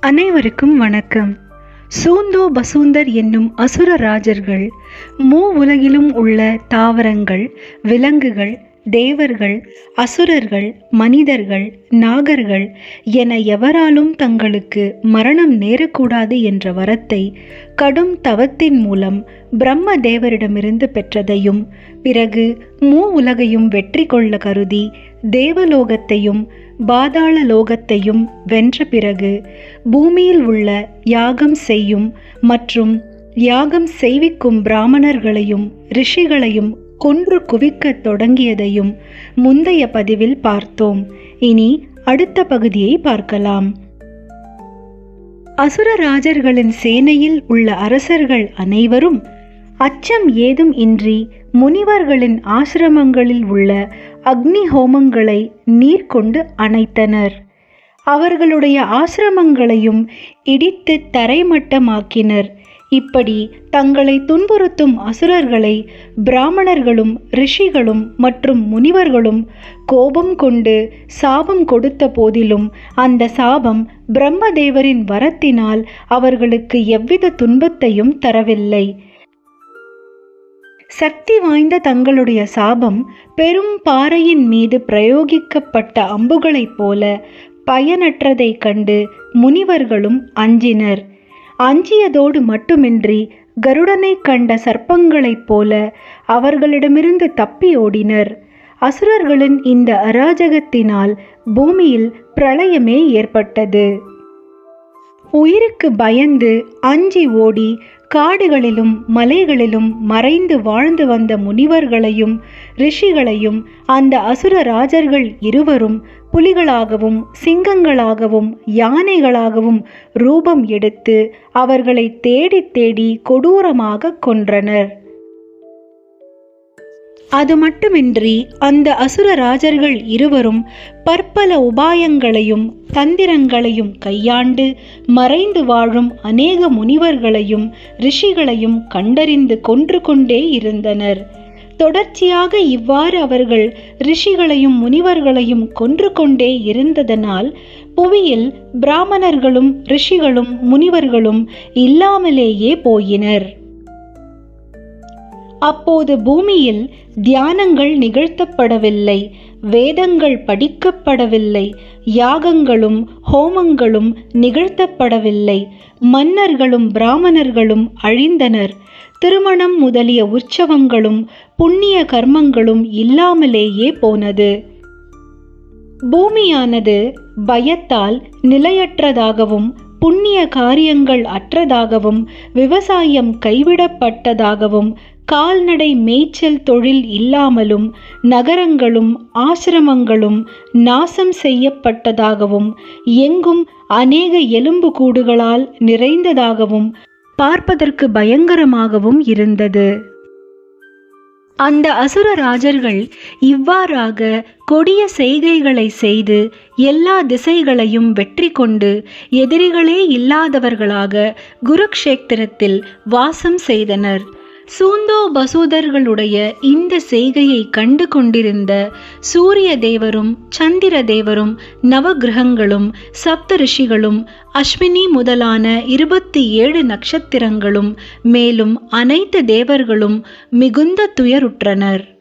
அனைவருக்கும் வணக்கம். சூந்தோ பசூந்தர் என்னும் அசுர ராஜர்கள் மூ உலகிலும் உள்ள தாவரங்கள் விலங்குகள் தேவர்கள் அசுரர்கள் மனிதர்கள் நாகர்கள் என எவராலும் தங்களுக்கு மரணம் நேரக்கூடாது என்ற வரத்தை கடும் தவத்தின் மூலம் பிரம்ம தேவரிடமிருந்து பெற்றதையும் பிறகு மூ உலகையும் வெற்றி கொள்ள கருதி தேவலோகத்தையும் பாதாள லோகத்தையும் வென்ற பிறகு பூமியில் உள்ள யாகம் செய்யும் மற்றும் யாகம் செய்விக்கும் பிராமணர்களையும் ரிஷிகளையும் கொன்று குவிக்கத் தொடங்கியதையும் முந்தைய பதிவில் பார்த்தோம். இனி அடுத்த பகுதியை பார்க்கலாம். அசுர ராஜர்களின் சேனையில் உள்ள அரசர்கள் அனைவரும் அச்சம் ஏதும் இன்றி முனிவர்களின் ஆசிரமங்களில் உள்ள அக்னி ஹோமங்களை நீர் கொண்டு அணைத்தனர். அவர்களுடைய ஆசிரமங்களையும் இடித்து தரைமட்டமாக்கினர். இப்படி தங்களை துன்புறுத்தும் அசுரர்களை பிராமணர்களும் ரிஷிகளும் மற்றும் முனிவர்களும் கோபம் கொண்டு சாபம் கொடுத்த போதிலும் அந்த சாபம் பிரம்மதேவரின் வரத்தினால் அவர்களுக்கு எவ்வித துன்பத்தையும் தரவில்லை. சக்தி வாய்ந்த தங்களுடைய சாபம் பெரும் பாறையின் மீது பிரயோகிக்கப்பட்ட அம்புகளைப் போல பயனற்றதைக் கண்டு முனிவர்களும் அஞ்சினர். அஞ்சியதோடு மட்டுமின்றி கருடனை கண்ட சர்ப்பங்களைப் போல அவர்களிடமிருந்து தப்பி ஓடினர். அசுரர்களின் இந்த அராஜகத்தினால் பூமியில் பிரளயமே ஏற்பட்டது. உயிருக்கு பயந்து அஞ்சி ஓடி காடுகளிலும் மலைகளிலும் மறைந்து வாழ்ந்து வந்த முனிவர்களையும் ரிஷிகளையும் அந்த அசுர ராஜர்கள் இருவரும் புலிகளாகவும் சிங்கங்களாகவும் யானைகளாகவும் ரூபம் எடுத்து அவர்களை தேடி தேடி கொடூரமாக கொன்றனர். அது மட்டுமின்றி அந்த அசுர ராஜர்கள் இருவரும் பற்பல உபாயங்களையும் தந்திரங்களையும் கையாண்டு மறைந்து வாழும் அநேக முனிவர்களையும் ரிஷிகளையும் கண்டறிந்து கொன்று கொண்டே இருந்தனர். தொடர்ச்சியாக இவ்வாறு அவர்கள் ரிஷிகளையும் முனிவர்களையும் கொன்று கொண்டே இருந்ததனால் புவியில் பிராமணர்களும் ரிஷிகளும் முனிவர்களும் இல்லாமலேயே போயினர். அப்போது பூமியில் தியானங்கள் நிகழ்த்தப்படவில்லை வேதங்கள் படிக்கப்படவில்லை யாகங்களும் ஹோமங்களும் நிகழ்த்தப்படவில்லை. மன்னர்களும் பிராமணர்களும் அழிந்தனர். திருமணம் முதலிய உற்சவங்களும் புண்ணிய கர்மங்களும் இல்லாமலேயே போனது. பூமியானது பயத்தால் நிலையற்றதாகவும் புண்ணிய காரியங்கள் அற்றதாகவும் விவசாயம் கைவிடப்பட்டதாகவும் கால்நடை மேய்ச்சல் தொழில் இல்லாமலும் நகரங்களும் ஆசிரமங்களும் நாசம் செய்யப்பட்டதாகவும் எங்கும் அநேக எலும்பு கூடுகளால் நிறைந்ததாகவும் பார்ப்பதற்கு பயங்கரமாகவும் இருந்தது. அந்த அசுர ராஜர்கள் இவ்வாறாக கொடிய செய்கைகளை செய்து எல்லா திசைகளையும் வெற்றி கொண்டு எதிரிகளே இல்லாதவர்களாக குருக்ஷேத்திரத்தில் வாசம் செய்தனர். சூந்தோ பசூதர்களுடைய இந்த செய்கையை கண்டு கொண்டிருந்த சூரிய தேவரும் சந்திர தேவரும் நவகிரகங்களும் சப்த ரிஷிகளும் அஸ்வினி முதலான இருபத்தி ஏழு நட்சத்திரங்களும் மேலும் அனைத்து தேவர்களும் மிகுந்த துயருற்றனர்.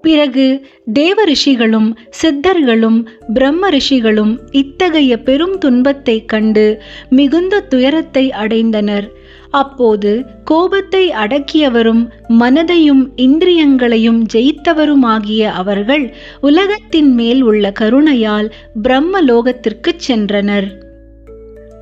பிறகு தேவ ரிஷிகளும் சித்தர்களும் பிரம்ம ரிஷிகளும் இத்தகைய பெரும் துன்பத்தைக் கண்டு மிகுந்த துயரத்தை அடைந்தனர். அப்போது கோபத்தை அடக்கியவரும் மனதையும் இந்திரியங்களையும் ஜெயித்தவருமாகிய அவர்கள் உலகத்தின் மேல் உள்ள கருணையால் பிரம்ம லோகத்திற்கு சென்றனர்.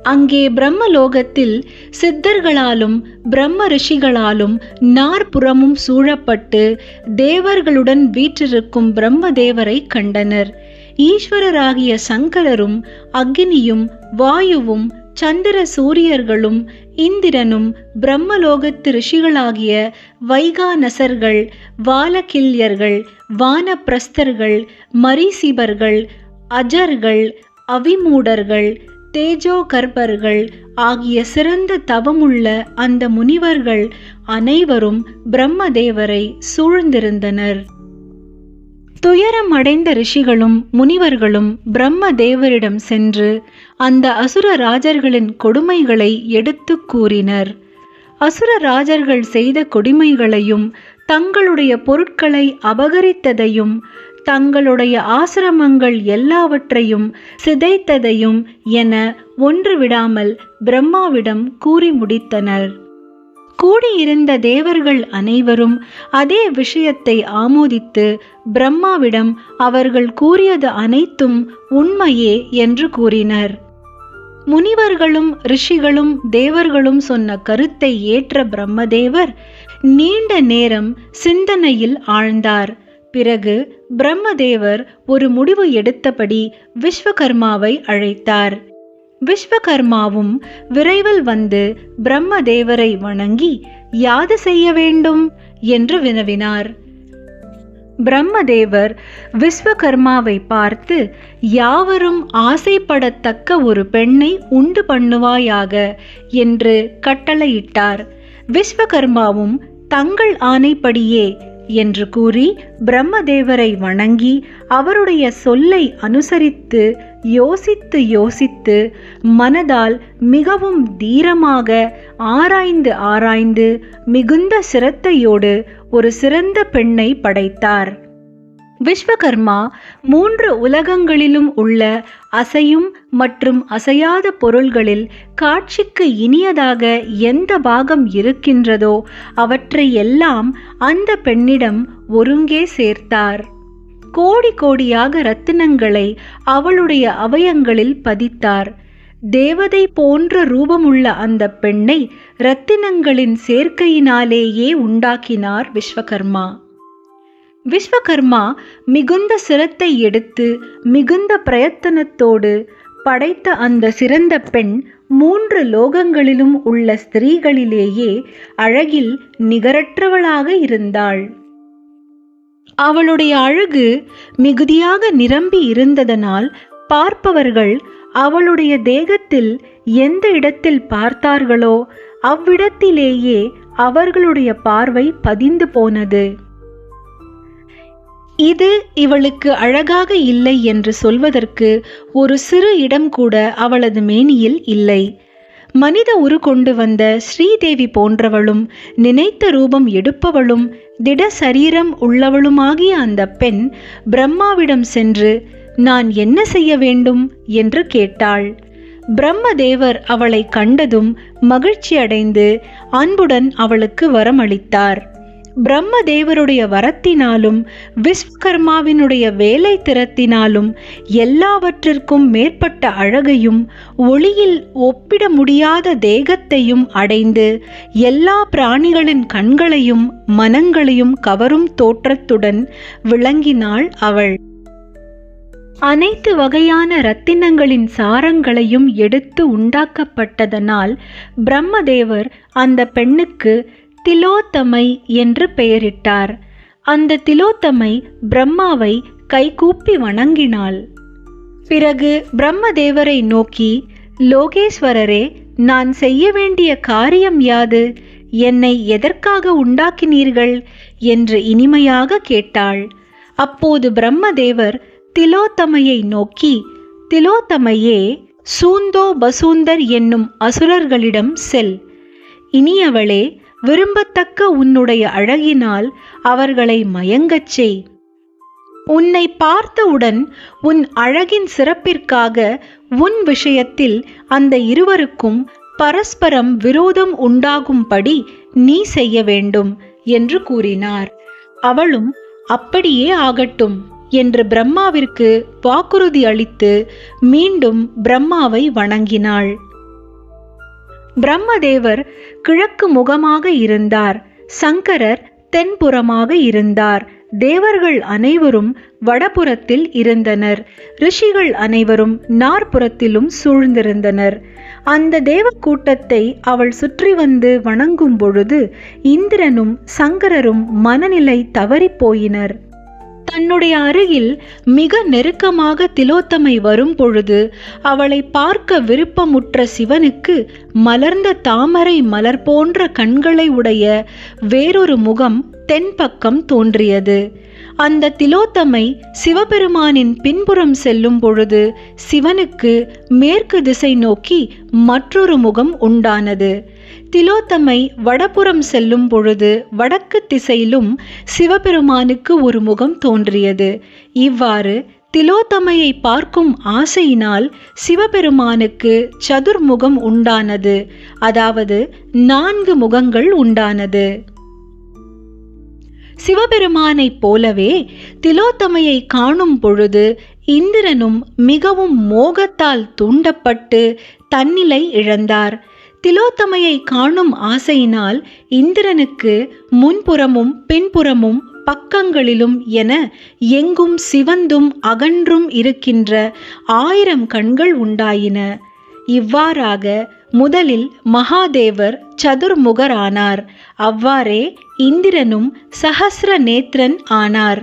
அங்கே பிரம்மலோகத்தில் சித்தர்களாலும் பிரம்ம ரிஷிகளாலும் நாற்புறமும் சூழப்பட்டு தேவர்களுடன் வீற்றிருக்கும் பிரம்ம தேவரை கண்டனர். ஈஸ்வரராகிய சங்கரரும் அக்னியும் வாயுவும் சந்திர சூரியர்களும் இந்திரனும் பிரம்மலோகத்து ரிஷிகளாகிய வைகானசர்கள் வாலகில்யர்கள் வானப்பிரஸ்தர்கள் மரீசிபர்கள் அஜர்கள் அவிமூடர்கள் தேஜோ கர்பர்கள் ஆகிய சிறந்த தவமுள்ள அந்த முனிவர்கள் அனைவரும் பிரம்மதேவரை சூழ்ந்திருந்தனர். துயரம் அடைந்த ரிஷிகளும் முனிவர்களும் பிரம்ம தேவரிடம் சென்று அந்த அசுர ராஜர்களின் கொடுமைகளை எடுத்து கூறினர். அசுர ராஜர்கள் செய்த கொடுமைகளையும் தங்களுடைய பொருட்களை அபகரித்ததையும் தங்களுடைய ஆசிரமங்கள் எல்லாவற்றையும் சிதைத்ததையும் என ஒன்று விடாமல் பிரம்மாவிடம் கூறி முடித்தனர். கூடியிருந்த தேவர்கள் அனைவரும் அதே விஷயத்தை ஆமோதித்து பிரம்மாவிடம் அவர்கள் கூறியது அனைத்தும் உண்மையே என்று கூறினர். முனிவர்களும் ரிஷிகளும் தேவர்களும் சொன்ன கருத்தை ஏற்ற பிரம்மதேவர் நீண்ட நேரம் சிந்தனையில் ஆழ்ந்தார். பிறகு பிரம்மதேவர் ஒரு முடிவு எடுத்தபடி விஸ்வகர்மாவை அழைத்தார். விஸ்வகர்மாவும் விரைவில் வந்து பிரம்மதேவரை வணங்கி யாது செய்ய வேண்டும் என்று வினவினார். பிரம்மதேவர் விஸ்வகர்மாவை பார்த்து யாவரும் ஆசைப்படத்தக்க ஒரு பெண்ணை உண்டு பண்ணுவாயாக என்று கட்டளையிட்டார். விஸ்வகர்மாவும் தங்கள் ஆணைப்படியே என்று கூறி பிரம்மதேவரை வணங்கி அவருடைய சொல்லை அனுசரித்து யோசித்து யோசித்து மனதால் மிகவும் தீரமாக ஆராய்ந்து ஆராய்ந்து மிகுந்த சிரத்தையோடு ஒரு சிறந்த பெண்ணை படைத்தார். விஸ்வகர்மா மூன்று உலகங்களிலும் உள்ள அசையும் மற்றும் அசையாத பொருள்களில் காட்சிக்கு இனியதாக எந்த பாகம் இருக்கின்றதோ அவற்றை எல்லாம் அந்த பெண்ணிடம் ஒருங்கே சேர்த்தார். கோடி கோடியாக ரத்தினங்களை அவளுடைய அவயங்களில் பதித்தார். தேவதை போன்ற ரூபமுள்ள அந்த பெண்ணை ரத்தினங்களின் சேர்க்கையினாலேயே உண்டாக்கினார் விஸ்வகர்மா. விஸ்வகர்மா மிகுந்த சிரத்தை எடுத்து மிகுந்த பிரயத்தனத்தோடு படைத்த அந்த சிறந்த பெண் மூன்று லோகங்களிலும் உள்ள ஸ்திரீகளிலேயே அழகில் நிகரற்றவளாக இருந்தாள். அவளுடைய அழகு மிகுதியாக நிரம்பி இருந்ததனால் பார்ப்பவர்கள் அவளுடைய தேகத்தில் எந்த இடத்தில் பார்த்தார்களோ அவ்விடத்திலேயே அவர்களுடைய பார்வை பதிந்து போனது. இது இவளுக்கு அழகாக இல்லை என்று சொல்வதற்கு ஒரு சிறு இடம் கூட அவளது மேனியில் இல்லை. மனித உரு கொண்டு வந்த ஸ்ரீதேவி போன்றவளும் நினைத்த ரூபம் எடுப்பவளும் திட சரீரம் உள்ளவளுமாகிய அந்த பெண் பிரம்மாவிடம் சென்று நான் என்ன செய்ய வேண்டும்? என்று கேட்டாள். பிரம்மதேவர் அவளை கண்டதும் மகிழ்ச்சி அடைந்து அன்புடன் அவளுக்கு வரமளித்தார். பிரம்மதேவருடைய வரத்தினாலும் விஸ்வகர்மாவினுடைய வேலை திறத்தினாலும் எல்லாவற்றிற்கும் மேற்பட்ட அழகையும் ஒளியில் ஒப்பிட முடியாத தேகத்தையும் அடைந்து எல்லா பிராணிகளின் கண்களையும் மனங்களையும் கவரும் தோற்றத்துடன் விளங்கினாள் அவள். அனைத்து வகையான இரத்தினங்களின் சாரங்களையும் எடுத்து உண்டாக்கப்பட்டதனால் பிரம்மதேவர் அந்த பெண்ணுக்கு திலோத்தமை என்று பெயரிட்டார். அந்த திலோத்தமை பிரம்மாவை கைகூப்பி வணங்கினாள். பிறகு பிரம்மதேவரை நோக்கி லோகேஸ்வரரே நான் செய்ய வேண்டிய காரியம் யாது? என்னை எதற்காக உண்டாக்கினீர்கள்? என்று இனிமையாக கேட்டாள். அப்போது பிரம்மதேவர் திலோத்தமையை நோக்கி திலோத்தமையே சூந்தோ பசூந்தர் என்னும் அசுரர்களிடம் செல். இனியவளே விரும்பத்தக்க உன்னுடைய அழகினால் அவர்களை மயங்கச் செய். உன்னை பார்த்தவுடன் உன் அழகின் சிறப்பிற்காக உன் விஷயத்தில் அந்த இருவருக்கும் பரஸ்பரம் விரோதம் உண்டாகும்படி நீ செய்ய வேண்டும் என்று கூறினார். அவளும் அப்படியே ஆகட்டும் என்று பிரம்மாவிற்கு வாக்குறுதி அளித்து மீண்டும் பிரம்மாவை வணங்கினாள். பிரம்மதேவர் கிழக்கு முகமாக இருந்தார். சங்கரர் தென்புறமாக இருந்தார். தேவர்கள் அனைவரும் வடபுறத்தில் இருந்தனர். ரிஷிகள் அனைவரும் நாற்புறத்திலும் சூழ்ந்திருந்தனர். அந்த தேவ கூட்டத்தை அவள் சுற்றி வந்து வணங்கும் பொழுது இந்திரனும் சங்கரரும் மனநிலை தவறிப் போயினர். தன்னுடைய அருகில் மிக நெருக்கமாக திலோத்தமை வரும் பொழுது அவளை பார்க்க விருப்பமுற்ற சிவனுக்கு மலர்ந்த தாமரை மலர் போன்ற கண்களை உடைய வேறொரு முகம் தென்பக்கம் தோன்றியது. அந்த திலோத்தமை சிவபெருமானின் பின்புறம் செல்லும் பொழுது சிவனுக்கு மேற்கு திசை நோக்கி மற்றொரு முகம் உண்டானது. திலோத்தமை வடபுறம் செல்லும் பொழுது வடக்கு திசையிலும் சிவபெருமானுக்கு ஒரு முகம் தோன்றியது. இவ்வாறு திலோத்தமையை பார்க்கும் ஆசையினால் சிவபெருமானுக்கு சதுர்முகம் உண்டானது. அதாவது நான்கு முகங்கள் உண்டானது. சிவபெருமானைப் போலவே திலோத்தமையை காணும் பொழுது இந்திரனும் மிகவும் மோகத்தால் தூண்டப்பட்டு தன்னிலை இழந்தார். திலோத்தமையை காணும் ஆசையினால் இந்திரனுக்கு முன்புறமும் பின்புறமும் பக்கங்களிலும் என எங்கும் சிவந்தும் அகன்றும் இருக்கின்ற ஆயிரம் கண்கள் உண்டாயின. இவ்வாறாக முதலில் மகாதேவர் சதுர்முகரானார். அவ்வாறே இந்திரனும் சஹசிர நேத்ரன் ஆனார்.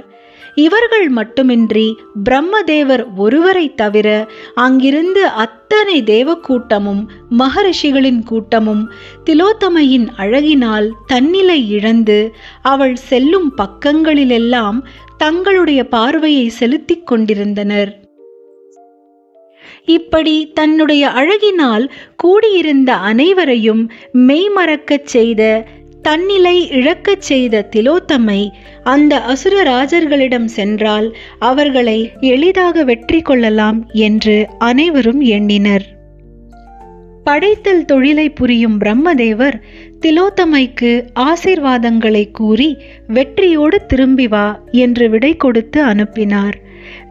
இவர்கள் மட்டுமின்றி பிரம்மதேவர் ஒருவரை தவிர அங்கிருந்து அத்தனை தேவக்கூட்டமும் மகரிஷிகளின் கூட்டமும் திலோத்தமையின் அழகினால் தன்னிலை இழந்து அவள் செல்லும் பக்கங்களிலெல்லாம் தங்களுடைய பார்வையை செலுத்திக் கொண்டிருந்தனர். இப்படி தன்னுடைய அழகினால் கூடியிருந்த அனைவரையும் மெய்மறக்கச் செய்த தன்னிலை இழக்கச் செய்த திலோத்தமை அந்த அசுர ராஜர்களிடம் சென்றால் அவர்களை எளிதாக வெற்றி கொள்ளலாம் என்று அனைவரும் எண்ணினர். படைத்தல் தொழிலை புரியும் பிரம்மதேவர் திலோத்தமைக்கு ஆசீர்வாதங்களை கூறி வெற்றியோடு திரும்பி வா என்று விடை கொடுத்து அனுப்பினார்.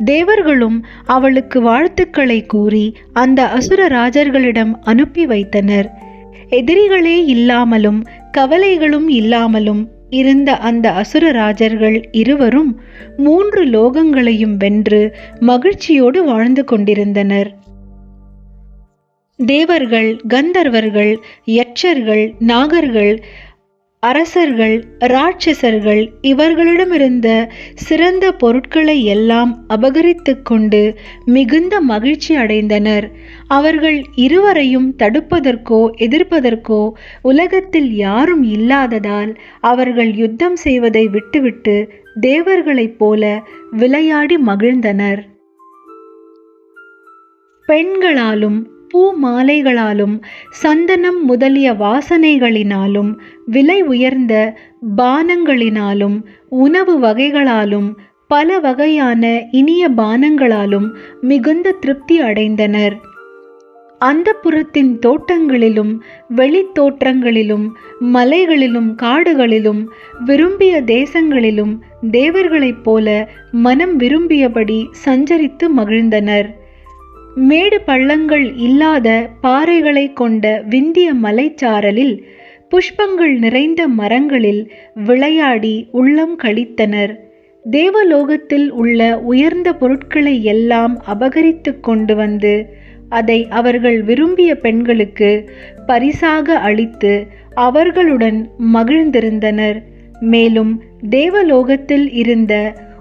தேவர்களும் அவளுக்கு வாழ்த்துக்களை கூறி அந்த அசுர ராஜர்களிடம் அனுப்பி வைத்தனர். எதிரிகளே இல்லாமலும் கவலைகளும் இல்லாமலும் இருந்த அந்த அசுர ராஜர்கள் இருவரும் மூன்று லோகங்களையும் வென்று மகிழ்ச்சியோடு வாழ்ந்து கொண்டிருந்தனர். தேவர்கள் கந்தர்வர்கள் யட்சர்கள் நாகர்கள் அரசர்கள் ராட்சசர்கள் இவர்களிடமிருந்த சிறந்த பொருட்களை எல்லாம் அபகரித்து கொண்டு மிகுந்த மகிழ்ச்சி அடைந்தனர். அவர்கள் இருவரையும் தடுப்பதற்கோ எதிர்ப்பதற்கோ உலகத்தில் யாரும் இல்லாததால் அவர்கள் யுத்தம் செய்வதை விட்டுவிட்டு தேவர்களைப் போல விளையாடி மகிழ்ந்தனர். பெண்களாலும் பூ மாலைகளாலும் சந்தனம் முதலிய வாசனைகளினாலும் விலை உயர்ந்த பானங்களினாலும் உணவு வகைகளாலும் பல வகையான இனிய பானங்களாலும் மிகுந்த திருப்தி அடைந்தனர். அந்த புறத்தின் தோட்டங்களிலும் வெளித்தோற்றங்களிலும் மலைகளிலும் காடுகளிலும் விரும்பிய தேசங்களிலும் தேவர்களைப் போல மனம் விரும்பியபடி சஞ்சரித்து மகிழ்ந்தனர். மேடு பள்ளங்கள் இல்லாத பாறைகளை கொண்ட விந்திய மலைச்சாரலில் புஷ்பங்கள் நிறைந்த மரங்களில் விளையாடி உள்ளம் கழித்தனர். தேவலோகத்தில் உள்ள உயர்ந்த பொருட்களை எல்லாம் அபகரித்து கொண்டு வந்து அதை அவர்கள் விரும்பிய பெண்களுக்கு பரிசாக அளித்து அவர்களுடன் மகிழ்ந்திருந்தனர். மேலும் தேவலோகத்தில் இருந்த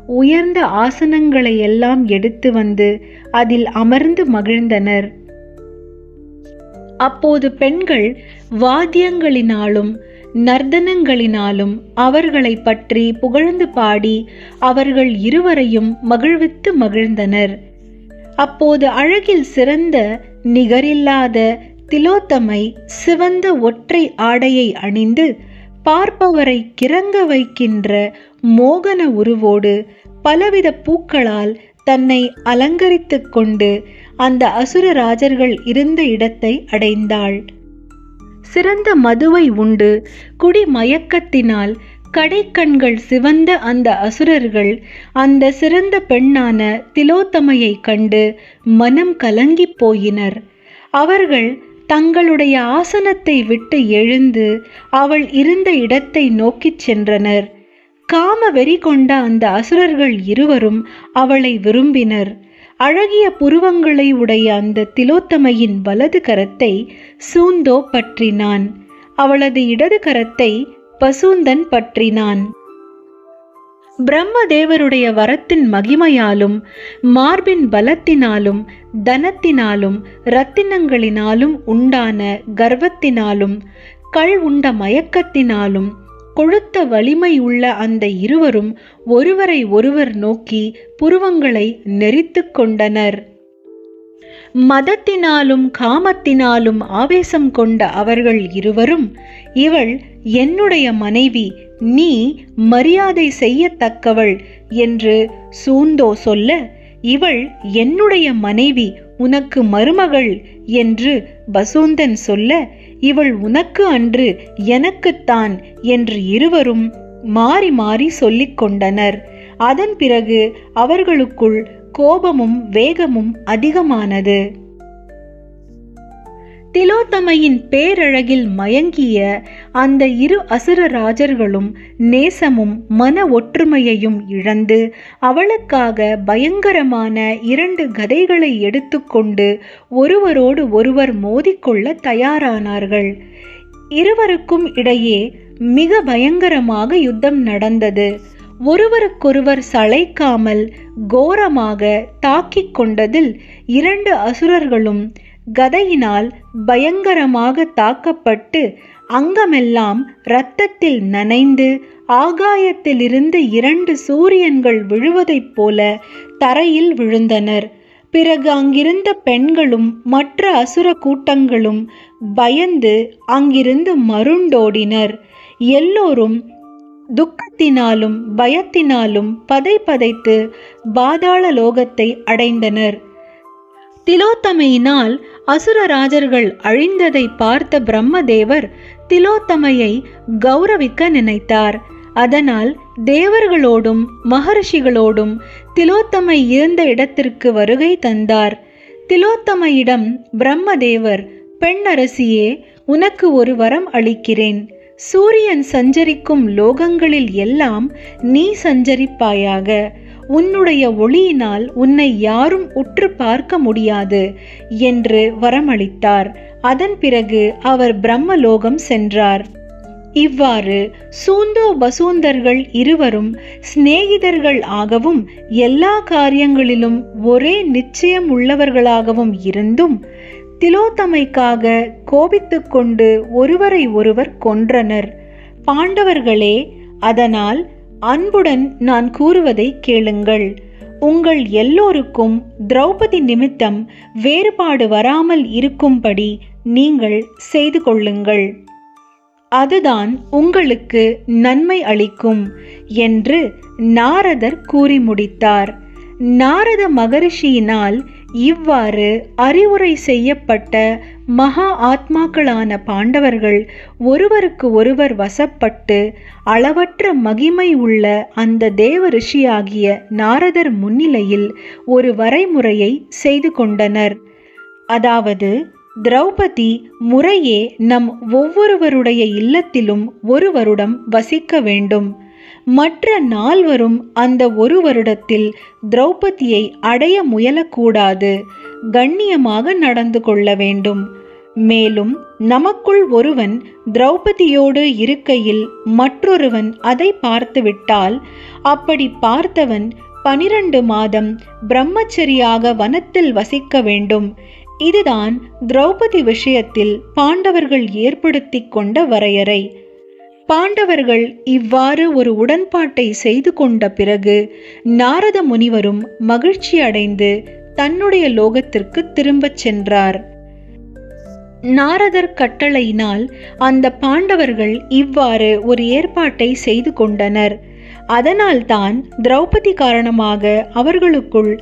உயர்ந்த ஆசனங்களை எல்லாம் எடுத்து வந்து அதில் அமர்ந்து மகிழ்ந்தனர். அப்போது பெண்கள் வாத்தியங்களினாலும் நர்தனங்களினாலும் அவர்களை பற்றி புகழ்ந்து பாடி அவர்கள் இருவரையும் மகிழ்வித்து மகிழ்ந்தனர். அப்போது அழகில் சிறந்த நிகரில்லாத திலோத்தமை சிவந்த ஒற்றை ஆடையை அணிந்து பார்ப்பவரை கிறங்க வைக்கின்ற மோகன உருவோடு பலவித பூக்களால் தன்னை அலங்கரித்து கொண்டு அந்த அசுர ராஜர்கள் இருந்த இடத்தை அடைந்தாள். சிறந்த மதுவை உண்டு. குடி மயக்கத்தினால் கடைக்கண்கள் சிவந்த அந்த அசுரர்கள் அந்த சிறந்த பெண்ணான திலோத்தமையை கண்டு மனம் கலங்கி போயினர். அவர்கள் தங்களுடைய ஆசனத்தை விட்டு எழுந்து அவள் இருந்த இடத்தை நோக்கிச் சென்றனர். காம வெறி கொண்ட அந்த அசுரர்கள் இருவரும் அவளை விரும்பினர். அழகிய புருவங்களை உடைய அந்த திலோத்தமையின் வலது கரத்தை சூந்தோ பற்றினான். அவளது இடது கரத்தை பசூந்தன் பற்றினான். பிரம்மதேவருடைய வரத்தின் மகிமையாலும் மார்பின் பலத்தினாலும் தனத்தினாலும் இரத்தினங்களினாலும் உண்டான கர்வத்தினாலும் கள் உண்ட மயக்கத்தினாலும் கொழுத்த வலிமை உள்ள அந்த இருவரும் ஒருவரை ஒருவர் நோக்கி புருவங்களை நெறித்து கொண்டனர். மதத்தினாலும் காமத்தினாலும் ஆவேசம் கொண்ட அவர்கள் இருவரும் இவள் என்னுடைய மனைவி நீ மரியாதை செய்யத்தக்கவள் என்று சூந்தோ சொல்ல இவள் என்னுடைய மனைவி உனக்கு மருமகள் என்று பசூந்தன் சொல்ல இவள் உனக்கு அன்று எனக்குத்தான் என்று இருவரும் மாறி மாறி சொல்லிக் கொண்டனர். அதன் பிறகு அவர்களுக்குள் கோபமும் வேகமும் அதிகமானது. திலோத்தமையின் பேரழகில் மயங்கிய அந்த இரு அசுர ராஜர்களும் நேசமும் மன ஒற்றுமையையும் இழந்து அவளுக்காக பயங்கரமான இரண்டு கதைகளை எடுத்துக்கொண்டு ஒருவரோடு ஒருவர் மோதிக்கொள்ள தயாரானார்கள். இருவருக்கும் இடையே மிக பயங்கரமாக யுத்தம் நடந்தது. ஒருவருக்கொருவர் சளைக்காமல் கோரமாக தாக்கிக் கொண்டதில் இரண்டு அசுரர்களும் கதையினால் பயங்கரமாக தாக்கப்பட்டு அங்கமெல்லாம் இரத்தத்தில் நனைந்து ஆகாயத்திலிருந்து இரண்டு சூரியன்கள் விழுவதைப் போல தரையில் விழுந்தனர். பிறகு அங்கிருந்த பெண்களும் மற்ற அசுர கூட்டங்களும் பயந்து அங்கிருந்து மருண்டோடினர். எல்லோரும் துக்கத்தினாலும் பயத்தினாலும் பதை பதைத்து பாதாள லோகத்தை அடைந்தனர். திலோத்தமையினால் அசுரராஜர்கள் அழிந்ததை பார்த்த பிரம்மதேவர் திலோத்தமையை கௌரவிக்க நினைத்தார். அதனால் தேவர்களோடும் மகர்ஷிகளோடும் திலோத்தமை இருந்த இடத்திற்கு வருகை தந்தார். திலோத்தமையிடம் பிரம்மதேவர் பெண்ணரசியே உனக்கு ஒரு வரம் அளிக்கிறேன். சூரியன் சஞ்சரிக்கும் லோகங்களில் எல்லாம் நீ சஞ்சரிப்பாயாக. உன்னுடைய ஒளியினால் உன்னை யாரும் உற்று பார்க்க முடியாது என்று வரமளித்தார். அதன் பிறகு அவர் பிரம்மலோகம் சென்றார். இவ்வாறு சூந்தோ பசூந்தர்கள் இருவரும் சிநேகிதர்கள் ஆகவும் எல்லா காரியங்களிலும் ஒரே நிச்சயம் உள்ளவர்களாகவும் இருந்தும் திலோத்தமைக்காக கோபித்துக்கொண்டு ஒருவரை ஒருவர் கொன்றனர். பாண்டவர்களே அதனால் அன்புடன் நான் கூறுவதை கேளுங்கள். உங்கள் எல்லோருக்கும் திரௌபதி நிமித்தம் வேறுபாடு வராமல் இருக்கும்படி நீங்கள் செய்து கொள்ளுங்கள். அதுதான் உங்களுக்கு நன்மை அளிக்கும் என்று நாரதர் கூறி முடித்தார். நாரத மகரிஷியினால் இவ்வாறு அறிவுரை செய்யப்பட்ட மகா ஆத்மாக்களான பாண்டவர்கள் ஒருவருக்கு ஒருவர் வசப்பட்டு அளவற்ற மகிமை உள்ள அந்த தேவ ரிஷியாகிய நாரதர் முன்னிலையில் ஒரு வரைமுறையை செய்து கொண்டனர். அதாவது திரௌபதி முறையே நம் ஒவ்வொருவருடைய இல்லத்திலும் ஒரு வருடம் வசிக்க வேண்டும். மற்ற நால்வரும் அந்த ஒரு வருடத்தில் திரௌபதியை அடைய முயலக்கூடாது. கண்ணியமாக நடந்து கொள்ள வேண்டும். மேலும் நமக்குள் ஒருவன் திரௌபதியோடு இருக்கையில் மற்றொருவன் அதை பார்த்துவிட்டால் அப்படி பார்த்தவன் பனிரண்டு மாதம் பிரம்மச்சரியாக வனத்தில் வசிக்க வேண்டும். இதுதான் திரௌபதி விஷயத்தில் பாண்டவர்கள் ஏற்படுத்தி கொண்ட வரையறை. பாண்டவர்கள் இவ்வாறு ஒரு உடன்பாட்டை செய்து கொண்ட பிறகு நாரத முனிவரும் மகிழ்ச்சி அடைந்து தன்னுடைய லோகத்திற்கு திரும்பச் சென்றார். நாரதர் கட்டளையினால் அந்த பாண்டவர்கள் இவ்வாறு ஒரு ஏற்பாட்டை செய்து கொண்டனர். அதனால்தான் திரௌபதி காரணமாக அவர்களுக்குள்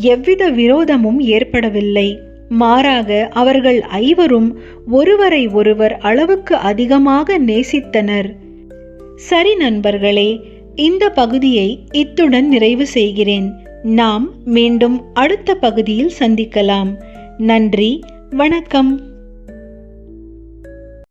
எவ்வித விரோதமும் ஏற்படவில்லை. மாறாக அவர்கள் ஐவரும் ஒருவரை ஒருவர் அளவுக்கு அதிகமாக நேசித்தனர். சரி நண்பர்களே இந்த பகுதியை இத்துடன் நிறைவு செய்கிறேன். நாம் மீண்டும் அடுத்த பகுதியில் சந்திக்கலாம். நன்றி வணக்கம்.